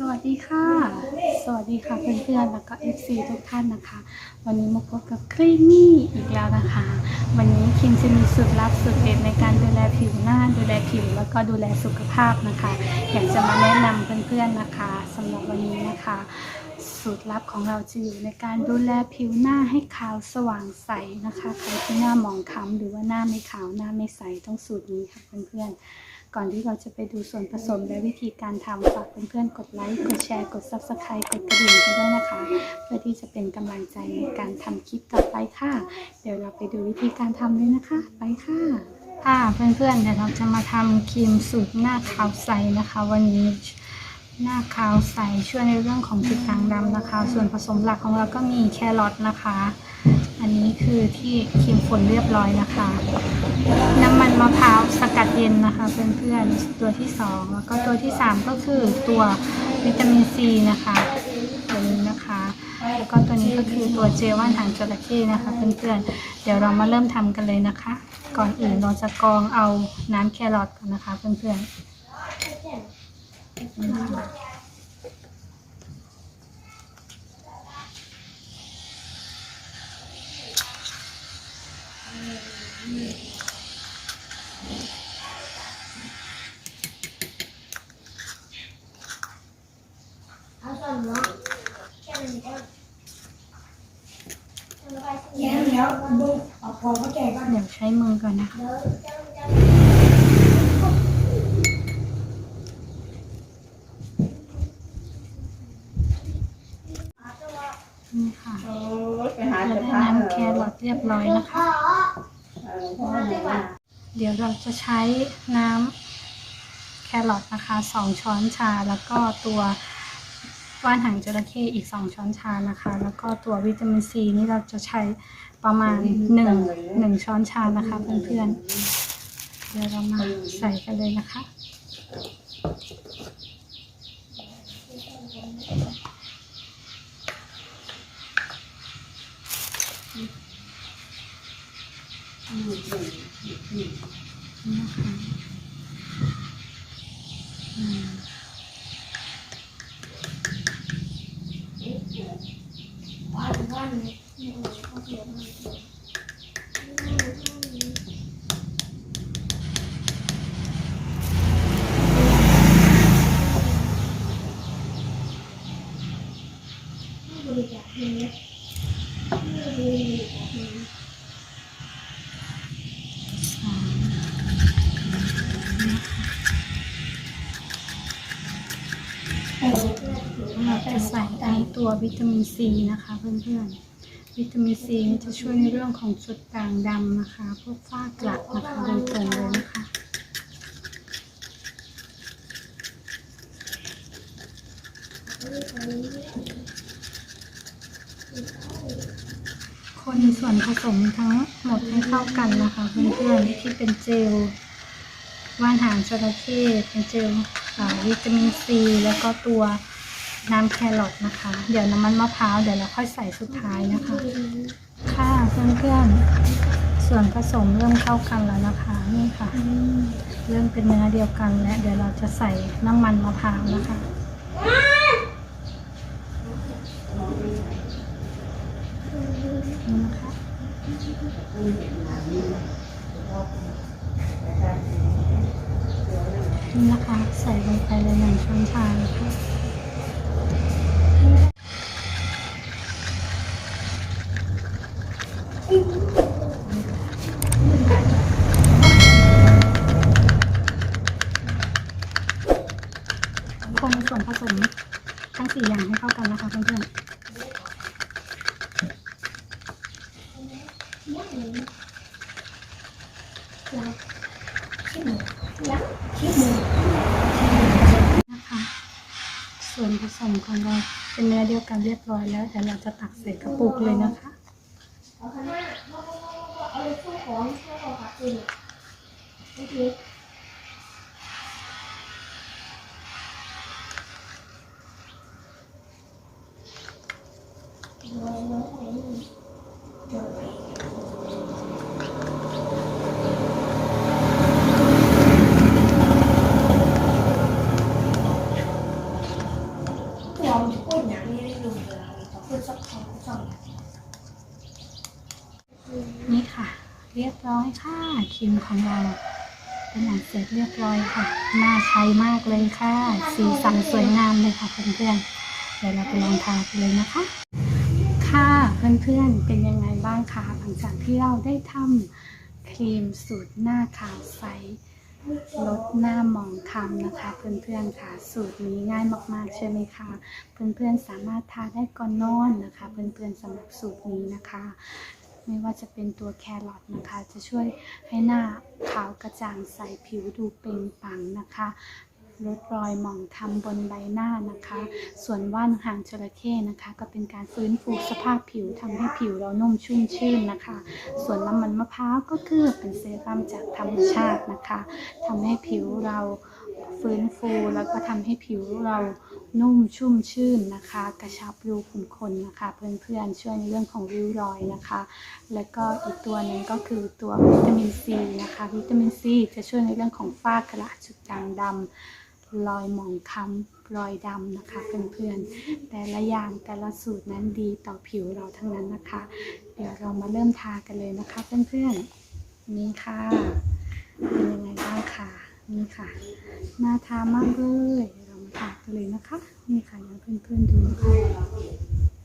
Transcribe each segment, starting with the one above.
สวัสดีค่ะ สวัสดีค่ะเพื่อนๆ แล้วก็ FC ทุกท่านนะคะ วันนี้มาพบกับครีมมี่อีกแล้วนะคะ วันนี้คิมจะมีสูตรลับสูตรเด็ดในการดูแลผิวหน้า ดูแลผิวแล้วก็ดูแลสุขภาพนะคะ อยากจะมาแนะนำเพื่อนๆนะคะสำหรับวันนี้นะคะ สูตรลับของเราจะอยู่ในการดูแลผิวหน้าให้ขาวสว่างใสนะคะใครที่หน้าหมองคล้ำหรือว่าหน้าไม่ขาวหน้าไม่ใสต้องสูตรนี้ค่ะเพื่อนๆ ก่อนที่เราจะไปดูส่วนผสมและวิธีการทำฝากเพื่อนๆกดไลค์ กดแชร์ กด Subscribe กดกระดิ่งกันด้วยนะคะ เพื่อที่จะเป็นกำลังใจในการทำคลิปต่อไปค่ะ เดี๋ยวเราไปดูวิธีการทำเลยนะคะ ไปค่ะค่ะเพื่อนๆเดี๋ยวเราจะมาทำครีมสูตรหน้าขาวใสนะคะ วันนี้หน้าขาวใสช่วยในเรื่องของจุดด่างดำนะคะ ส่วนผสมหลักของเราก็มีแครอทนะคะ อันนี้คือที่ครีมฝนเรียบร้อยนะคะ น้ำมันมะพร้าวสกัดเย็นนะคะเพื่อนๆตัวที่สองแล้วก็ตัวที่สามก็คือตัววิตามินซีนะคะตัวนี้นะคะ แล้วก็ตัวนี้ก็คือตัวเจลว่านหางจระเข้นะคะเพื่อนๆ เดี๋ยวเรามาเริ่มทำกันเลยนะคะ ก่อนอื่นเราจะกรองเอาน้ำแครอทก่อนนะคะเพื่อนๆ เดี๋ยวใช้มือก่อนนะคะเดี๋ยวจะจะนี่ค่ะโอ้ยไปหาเราจะได้พาน้ำแครอทเรียบร้อยนะคะ เพราะว่าเดี๋ยวเราจะใช้น้ำแครอทนะคะสองช้อนชาแล้วก็ตัวว่านหางจระเข้อีกสองช้อนชานะคะ แล้วก็ตัววิตามินซีนี่เราจะใช้ประมาณหนึ่งหนึ่งช้อนชานะคะเพื่อนๆเดี๋ยวเรามาใส่กันเลยนะคะ นี่นะคะวันวันนี่เขาเขียนมาบริจาคเงินเนี่ยบริจาคเงิน ตัววิตามินซีนะคะเพื่อนๆ วิตามินซีจะช่วยในเรื่องของจุดด่างดำนะคะ พวกฝ้ากระนะคะโดยตรงเลยนะคะคนส่วนผสมทั้งหมดให้เข้ากันนะคะ เพื่อนๆที่เป็นเจลว่านหางจระเข้เป็นเจลวิตามินซี แล้วก็ตัว น้ำแครอทนะคะ เดี๋ยวน้ำมันมะพร้าวเดี๋ยวเราค่อยใส่สุดท้ายนะคะ ค่ะเพื่อนๆ ส่วนผสมเริ่มเข้ากันแล้วนะคะ นี่ค่ะ เริ่มเป็นเนื้อเดียวกันและเดี๋ยวเราจะใส่น้ำมันมะพร้าวนะคะนี่นะคะ ใส่ลงไปเลยหนึ่งช้อนชานะคะ คนส่วนผสมทั้งสี่อย่างให้เข้ากันนะคะเพื่อนๆนะคะส่วนผสมของเราเป็นเนื้อเดียวกันเรียบร้อยแล้วเดี๋ยวเราจะตักใส่กระปุกเลยนะคะ เอาคณะเอาเอาสู้ของสู้ของขับปืนโอเค นี่ค่ะ เรียบร้อยค่ะครีมของเราเป็นอันเสร็จเรียบร้อยค่ะน่าใช้มากเลยค่ะ สีสันสวยงามเลยค่ะเพื่อนๆเดี๋ยวเราไปลองทากันเลยนะคะ ค่ะเพื่อนๆเป็นยังไงบ้างคะหลังจากที่เราได้ทำครีมสูตรหน้าขาวใสลดหน้าหมองคล้ำนะคะ เพื่อนๆค่ะ สูตรนี้ง่ายมากๆใช่ไหมคะเพื่อนๆสามารถทาได้ก่อนนอนนะคะ เพื่อนๆสำหรับสูตรนี้นะคะ ไม่ว่าจะเป็นตัวแครอทนะคะ จะช่วยให้หน้าขาวกระจ่างใสผิวดูเปล่งปลั่งนะคะลดรอยหมองคำบนใบหน้านะคะ ส่วนว่านหางจระเข้นะคะ ก็เป็นการฟื้นฟูสภาพผิวทำให้ผิวเรานุ่มชุ่มชื่นนะคะ ส่วนน้ำมันมะพร้าวก็คือเป็นเซรั่มจากธรรมชาตินะคะทำให้ผิวเรา ฟื้นฟูแล้วก็ทำให้ผิวเรานุ่มชุ่มชื่นนะคะ กระชับรูขุมขนนะคะ เพื่อนๆช่วยในเรื่องของริ้วรอยนะคะ แล้วก็อีกตัวหนึ่งก็คือตัววิตามินซีนะคะ วิตามินซีจะช่วยในเรื่องของฝ้ากระจุดด่างดำรอยหมองคล้ำรอยดำนะคะ เพื่อนๆแต่ละอย่างแต่ละสูตรนั้นดีต่อผิวเราทั้งนั้นนะคะ เดี๋ยวเรามาเริ่มทากันเลยนะคะ เพื่อนๆนี่ค่ะเป็นยังไงบ้างค่ะ นี่ค่ะน่าทามากเลยเรามาทากันเลยนะคะ นี่ค่ะอย่างเพื่อนๆดูนะคะ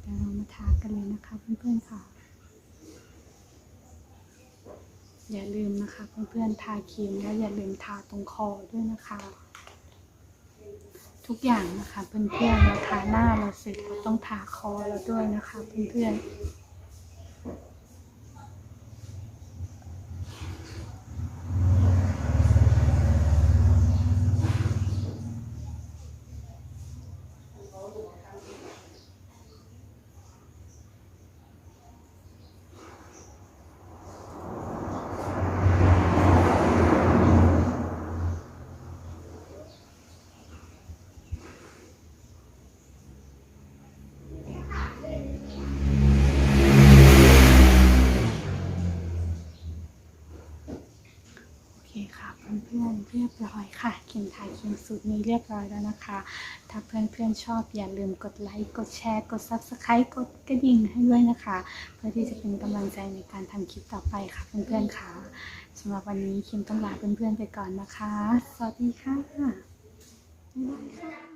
เดี๋ยวเรามาทากันเลยนะคะเพื่อนๆค่ะ อย่าลืมนะคะเพื่อนๆทาครีมแล้วอย่าลืมทาตรงคอด้วยนะคะ ทุกอย่างนะคะเพื่อนๆเราทาหน้าเราเสร็จเราต้องทาคอเราด้วยนะคะเพื่อนๆ โอเคค่ะเพื่อนๆเรียบร้อย ค่ะเขียนถ่ายเขียนสูตรนี้เรียบร้อยแล้วนะคะ ถ้าเพื่อนๆชอบอย่าลืมกดไลค์กดแชร์กด subscribe กดกระดิ่งให้ด้วยนะคะ เพื่อที่จะเป็นกำลังใจในการทำคลิปต่อไปค่ะเพื่อนๆค่ะสำหรับวันนี้เคิมต้องลาเพื่อนๆไปก่อนนะคะ สวัสดีค่ะบ๊ายบายค่ะ